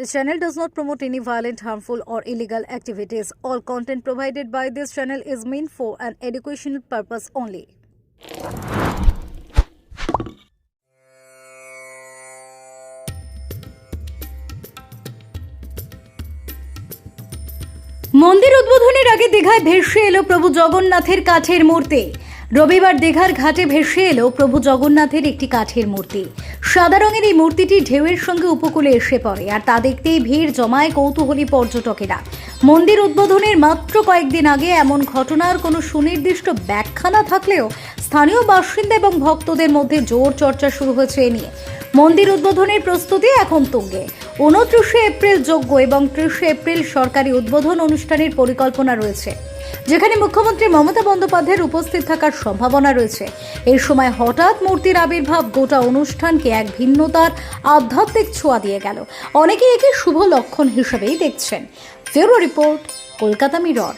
This channel does not promote any violent, harmful, or illegal activities. All content provided by this channel is meant for an educational purpose only. মন্দির উদ্বোধনের আগে দীঘায় ভেসে এলো প্রভু জগন্নাথের কাঠের মূর্তি রবিবার দীঘার ঘাটে ভেসে এলো প্রভু জগন্নাথের একটি কাঠের মূর্তি। সাদা রঙের এই মূর্তিটি ঢেউয়ের সঙ্গে উপকূলে এসে পড়ে, আর তা দেখতেই ভিড় জমায় কৌতূহলী পর্যটকেরা। মন্দির উদ্বোধনের মাত্র কয়েকদিন আগে এমন ঘটনার কোনো সুনির্দিষ্ট ব্যাখ্যা না থাকলেও স্থানীয় বাসিন্দা এবং ভক্তদের মধ্যে জোর চর্চা শুরু হয়েছে এ নিয়ে। মন্দির উদ্বোধনের প্রস্তুতি এখন তুঙ্গে। উনত্রিশে এপ্রিল যোগ্য এবং ত্রিশে এপ্রিল সরকারি উদ্বোধন অনুষ্ঠানের পরিকল্পনা রয়েছে, যেখানে মুখ্যমন্ত্রী মমতা বন্দ্যোপাধ্যায়ের উপস্থিত থাকার সম্ভাবনা রয়েছে। এই সময় হঠাৎ মূর্তির আবির্ভাব গোটা অনুষ্ঠানকে এক ভিন্নতার আধ্যাত্মিক ছোঁয়া দিয়ে গেল। অনেকে একে শুভ লক্ষণ হিসেবেই দেখছেন। ফেরো রিপোর্ট, কলকাতা মিরর।